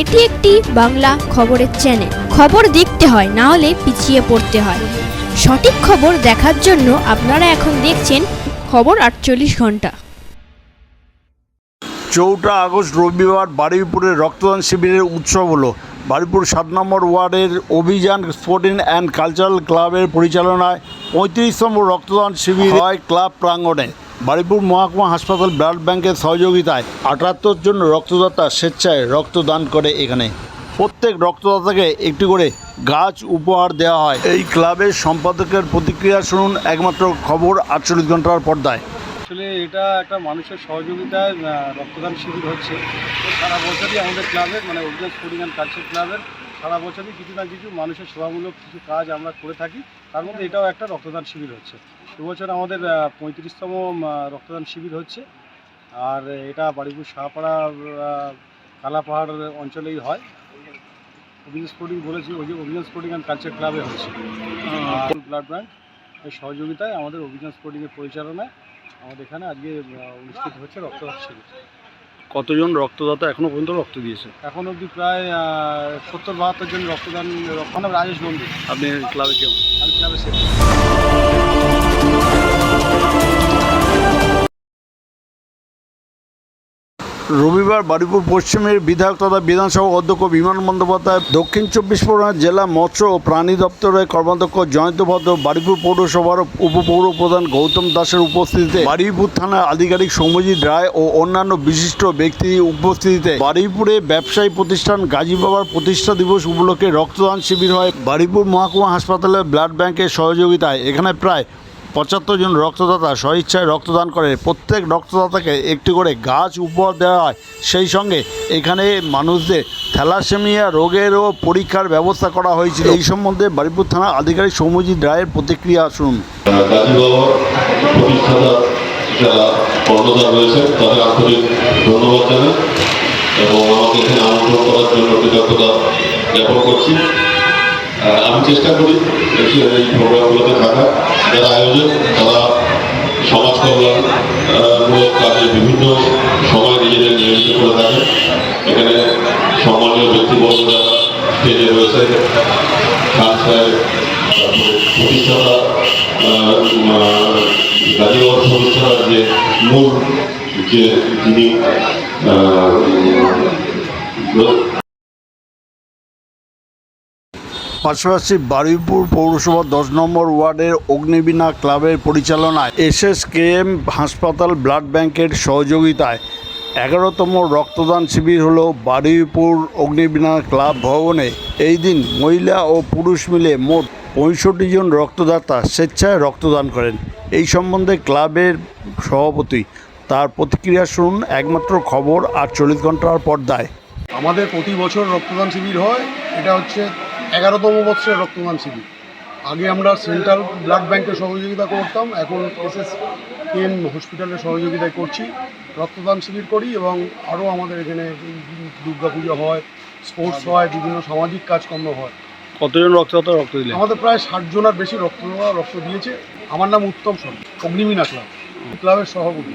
এটি একটি বাংলা খবরের চ্যানেল খবর দেখতে হয়, না হলে পিছিয়ে পড়তে হয়। সঠিক খবর দেখার জন্য আপনারা এখন দেখছেন খবর আটচল্লিশ ঘণ্টা। চৌঠা আগস্ট রবিবার বারুইপুরে রক্তদান শিবিরের উৎসব হলো। বারুইপুর সাত নম্বর ওয়ার্ডের অভিযান, স্পোর্টিং অ্যান্ড কালচারাল ক্লাবের পরিচালনায় পঁয়ত্রিশতম রক্তদান শিবির হয় ক্লাব প্রাঙ্গণে। বারুইপুর মহাকুমা হাসপাতাল ব্লাড ব্যাংকের সহযোগিতায় আটাত্তর জন রক্তদাতা স্বেচ্ছায় রক্তদান করে এখানে। প্রত্যেক রক্তদাতাকে একটি করে গাছ উপহার দেওয়া হয়। এই ক্লাবের সম্পাদকের প্রতিক্রিয়া শুনুন একমাত্র খবর আটচল্লিশ ঘণ্টার পর্দায়। আসলে এটা একটা মানুষের সহযোগিতায় রক্তদান শিবির হচ্ছে। সারা বছরই আমাদের ক্লাবের মানে অভিযান স্পোর্টিং অ্যান্ড কালচার ক্লাবের সারা বছরই কিছু না কিছু মানুষের সেবামূলক কিছু কাজ আমরা করে থাকি। তার মধ্যে এটাও একটা রক্তদান শিবির হচ্ছে। এবছর আমাদের পঁয়ত্রিশতম রক্তদান শিবির হচ্ছে। আর এটা বাড়িপুর শাহপাড়া কালাপাহাড় অঞ্চলেই হয়। অভিযান স্পোর্টিং বলেছি ওই যে অভিযান স্পোর্টিং অ্যান্ড কালচার ক্লাবে হচ্ছে। ব্লাড ব্যাঙ্ক এর সহযোগিতায় আমাদের অভিযান স্পোর্টিংয়ের পরিচালনায় আমাদের এখানে আজকে অনুষ্ঠিত হচ্ছে রক্তদান শিবির। কতজন রক্তদাতা এখনও পর্যন্ত রক্ত দিয়েছে? এখন অবধি প্রায় সত্তর বাহাত্তর জন রক্তদান রক্ত রাজেশ নন্দী আপনি ক্লাবে কেউ আমি ক্লাবে। রবিবার বারুইপুর পশ্চিমের বিধায়ক তথা বিধানসভা অধ্যক্ষ বিমান বন্দ্যোপাধ্যায়, দক্ষিণ চব্বিশ পরগনা জেলা মৎস্য ও প্রাণী দপ্তরের কর্মাধ্যক্ষ জয়ন্ত ভদ্র, বারুইপুর পৌরসভার উপপৌর প্রধান গৌতম দাসের উপস্থিতিতে বারুইপুর থানার আধিকারিক সৌম্যজিৎ রায় ও অন্যান্য বিশিষ্ট ব্যক্তি উপস্থিতিতে বারুইপুরে ব্যবসায়ী প্রতিষ্ঠান গাজী বাবার প্রতিষ্ঠা দিবস উপলক্ষে রক্তদান শিবির হয়। বারুইপুর মহকুমা হাসপাতালে ব্লাড ব্যাংকের সহযোগিতায় এখানে প্রায় পঁচাত্তর জন রক্তদাতা স্বইচ্ছায় রক্তদান করে। প্রত্যেক রক্তদাতাকে একটি করে গাছ উপহার দেওয়া হয়। সেই সঙ্গে এখানে মানুষদের থ্যালাসেমিয়া রোগেরও পরীক্ষার ব্যবস্থা করা হয়েছিল। এই সম্বন্ধে বারিপুর থানা আধিকারিক সৌম্যজিৎ রায়ের প্রতিক্রিয়া শুনুন। আমি চেষ্টা করি এই প্রোগ্রামগুলোতে থাকা যারা আয়োজক তারা সমাজ কল্যাণ আহ, মূলক কাজে বিভিন্ন সময় নিজেদের নিয়োজিত করে থাকে। এখানে সম্মানীয় ব্যক্তিবর্গ যারা স্টেজে রয়েছে। খান প্রতিষ্ঠাতা প্রতিষ্ঠাতার যে মূল যে যিনি পাশাপাশি বারুইপুর পৌরসভা দশ নম্বর ওয়ার্ডের অগ্নিবীণা ক্লাবের পরিচালনায় এসএস কেএম হাসপাতাল ব্লাড ব্যাংকের সহযোগিতায় এগারোতম রক্তদান শিবির হলো বারুইপুর অগ্নিবীণা ক্লাব ভবনে। এই দিন মহিলা ও পুরুষ মিলে মোট পঁয়ষট্টি জন রক্তদাতা স্বেচ্ছায় রক্তদান করেন। এই সম্বন্ধে ক্লাবের সভাপতি তার প্রতিক্রিয়া শুনুন, একমাত্র খবর আর চল্লিশ ঘণ্টার পর্দায়। আমাদের প্রতি বছর রক্তদান শিবির হয়। এটা হচ্ছে এগারোতম বছরের রক্তদান শিবির। আগে আমরা সেন্ট্রাল ব্লাড ব্যাংকের সহযোগিতা করতাম এখন এসএস কেএম হসপিটালের সহযোগিতায় করছি রক্তদান শিবির করি এবং আরও আমাদের এখানে দুর্গা পুজো হয় স্পোর্টস হয় বিভিন্ন সামাজিক কাজকর্ম হয়। কতজন রক্তদাতা রক্ত দিলেন? আমাদের প্রায় ষাট জনের বেশি রক্ত রক্ত দিয়েছে। আমার নাম উত্তম সরকার অগ্নিমিনা ক্লাব ক্লাবের সভাপতি।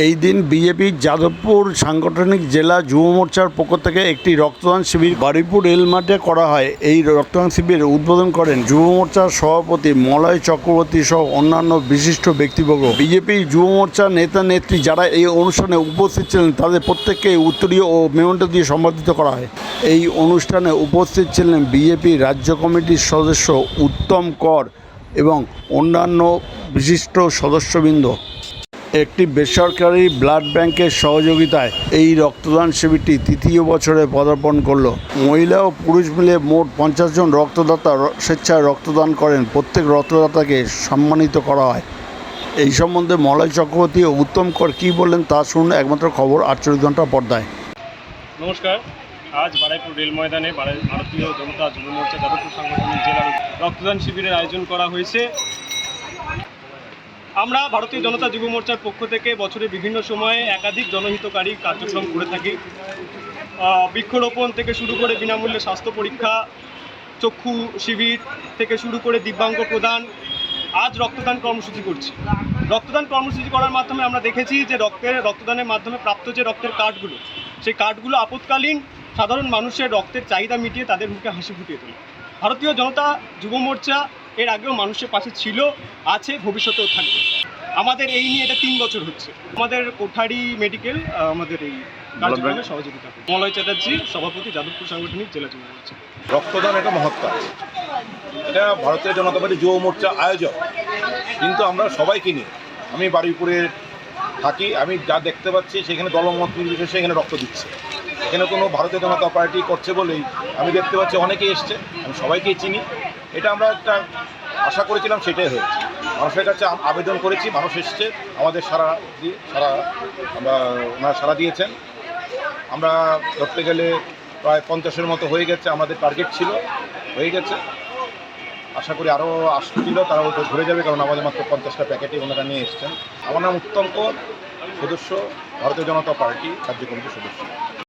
এই দিন বিজেপির যাদবপুর সাংগঠনিক জেলা যুব মোর্চার পক্ষ থেকে একটি রক্তদান শিবির বারুইপুর রেল মাঠে করা হয়। এই রক্তদান শিবির উদ্বোধন করেন যুব মোর্চার সভাপতি মলয় চক্রবর্তী সহ অন্যান্য বিশিষ্ট ব্যক্তিবর্গ। বিজেপি যুব মোর্চার নেতা নেত্রী যারা এই অনুষ্ঠানে উপস্থিত ছিলেন, তাদের প্রত্যেককে উত্তরীয় ও মেমন্টো দিয়ে সম্বর্ধিত করা হয়। এই অনুষ্ঠানে উপস্থিত ছিলেন বিজেপি রাজ্য কমিটির সদস্য উত্তম কর এবং অন্যান্য বিশিষ্ট সদস্যবৃন্দ। একটি বেসরকারি ব্লাড ব্যাংকের সহযোগিতায় এই রক্তদান শিবিরটি তৃতীয় বছরে পদার্পণ করল। মহিলা ও পুরুষ মিলে মোট পঞ্চাশ জন রক্তদাতা স্বেচ্ছায় রক্তদান করেন। প্রত্যেক রক্তদাতাকে সম্মানিত করা হয়। এই সম্বন্ধে মলয় চক্রবর্তী ও উত্তম কর কী বললেন তা শুনুন একমাত্র খবর আটচল্লিশ ঘণ্টা পর্দায়। নমস্কার। আজ বারাইপুর রেল ময়দানে ভারতীয় জনতা যুব মোর্চা যাদবপুর সাংগঠনিক জেলার রক্তদান শিবিরের আয়োজন করা হয়েছে। আমরা ভারতীয় জনতা যুব মোর্চার পক্ষ থেকে বছরে বিভিন্ন সময়ে একাধিক জনহিতকারী কার্যক্রম করে থাকি। বৃক্ষরোপণ থেকে শুরু করে বিনামূল্যে স্বাস্থ্য পরীক্ষা, চক্ষু শিবির থেকে শুরু করে দিব্যাঙ্গ প্রদান, আজ রক্তদান কর্মসূচি করছি। রক্তদান কর্মসূচি করার মাধ্যমে আমরা দেখেছি যে রক্তের, রক্তদানের মাধ্যমে প্রাপ্ত যে রক্তের কার্ডগুলো, সেই কার্ডগুলো আপৎকালীন সাধারণ মানুষের রক্তের চাহিদা মিটিয়ে তাদের মুখে হাসি ফুটিয়ে তোলে। ভারতীয় জনতা যুব মোর্চা এর আগেও মানুষের পাশে ছিল আছে ভবিষ্যতেও থাকবে। আমাদের এই নিয়ে এটা তিন বছর হচ্ছে। আমাদের কোঠারি মেডিকেল আমাদের এই কার্যক্রমে সহযোগিতা। মলয় চ্যাটার্জি সভাপতি যাদবপুর সাংগঠনিক জেলা যুব মোর্চা রক্তদান একটা মহৎ কাজ। এটা ভারতীয় জনতা পার্টি যুব মোর্চা আয়োজক। কিন্তু আমরা সবাইকে নিয়ে আমি বারুইপুরে থাকি আমি যা দেখতে পাচ্ছি সেখানে দলমত নির্বিশেষে এখানে রক্ত দিচ্ছে। এখানে কোনো ভারতীয় জনতা পার্টি করছে বলেই আমি দেখতে পাচ্ছি অনেকেই এসছে আমি সবাইকেই চিনি। এটা আমরা একটা আশা করেছিলাম, সেটাই হয়েছে। মানুষের কাছে আবেদন করেছি, মানুষ এসছে, আমাদের সারা দিয়ে সারা আমরা ওনারা সারা দিয়েছেন। আমরা ধরতে গেলে প্রায় পঞ্চাশের মতো হয়ে গেছে, আমাদের টার্গেট ছিল, হয়ে গেছে। আশা করি আরও আসছিল, তারাও তো ধরে যাবে, কারণ আমাদের মাত্র পঞ্চাশটা প্যাকেটই ওনারা নিয়ে এসছেন। আমার নাম উত্তম কর, সদস্য, ভারতীয় জনতা পার্টি কার্যকমিটির সদস্য।